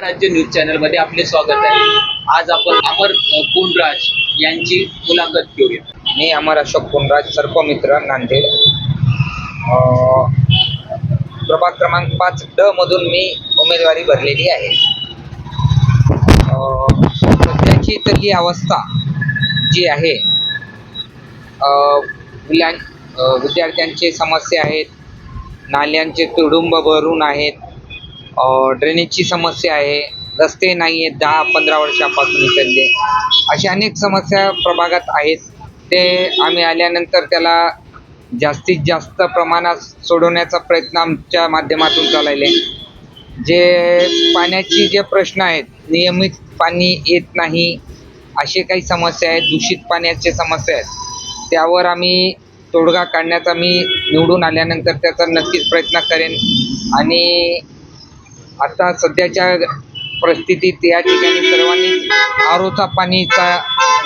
राज्य न्यूज चॅनलमध्ये आपले स्वागत आहे. आज आपण अमर कुंडराज यांची मुलाखत घेऊया. मी अमर अशोक पुनराज सर्पमित्र नांदेड. अं, प्रभाग क्रमांक पाच ड मधून मी उमेदवारी भरलेली आहे. सध्याची इथली अवस्था जी आहे मुलां विद्यार्थ्यांचे समस्या आहेत नाल्यांचे तुडुंब भरून आहेत. ड्रेनेजची समस्या आहे. रस्ते नाही आहेत दहा पंधरा वर्षापासून इकडले. अशा अनेक समस्या प्रभागात आहेत. ते आम्ही आल्यानंतर त्याला जास्तीत जास्त प्रमाणात सोडवण्याचा प्रयत्न आमच्या माध्यमातून चालवले जे पाण्याची जे प्रश्न आहेत नियमित पाणी येत नाही असे काही समस्या आहेत दूषित पाण्याचे समस्या आहेत. त्यावर आम्ही तोडगा काढण्याचा मी निवडून आल्यानंतर त्याचा नक्कीच प्रयत्न करेन. आणि आता सध्याच्या परिस्थितीत या ठिकाणी सर्वांनी आरोचा पाणीचा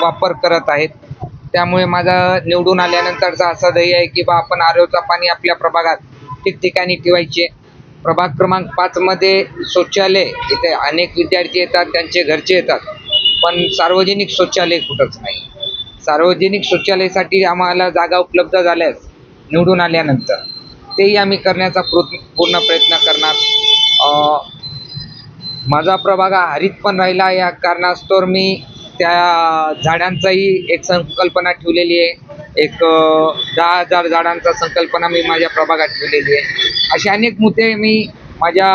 वापर करत आहेत. त्यामुळे माझा निवडून आल्यानंतरचा असा ध्येय आहे की बा आपण आरोचा पाणी आपल्या प्रभागात ठिकठिकाणी ठेवायचे. प्रभाग क्रमांक पाचमध्ये शौचालय इथे अनेक विद्यार्थी येतात त्यांचे घरचे येतात. पण सार्वजनिक शौचालय कुठंच नाही. सार्वजनिक शौचालयासाठी आम्हाला जागा उपलब्ध झाल्यास निवडून आल्यानंतर तेही आम्ही करण्याचा प्रो पूर्ण प्रयत्न करणार. माझा प्रभाग हा हरित पण राहिला या कारणास्तव मी त्या झाडांचाही एक संकल्पना ठेवलेली आहे. एक दहा हजार झाडांचा संकल्पना मी माझ्या प्रभागात ठेवलेली आहे. असे अनेक मुद्दे मी माझ्या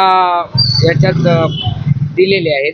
याच्यात दिलेले आहेत.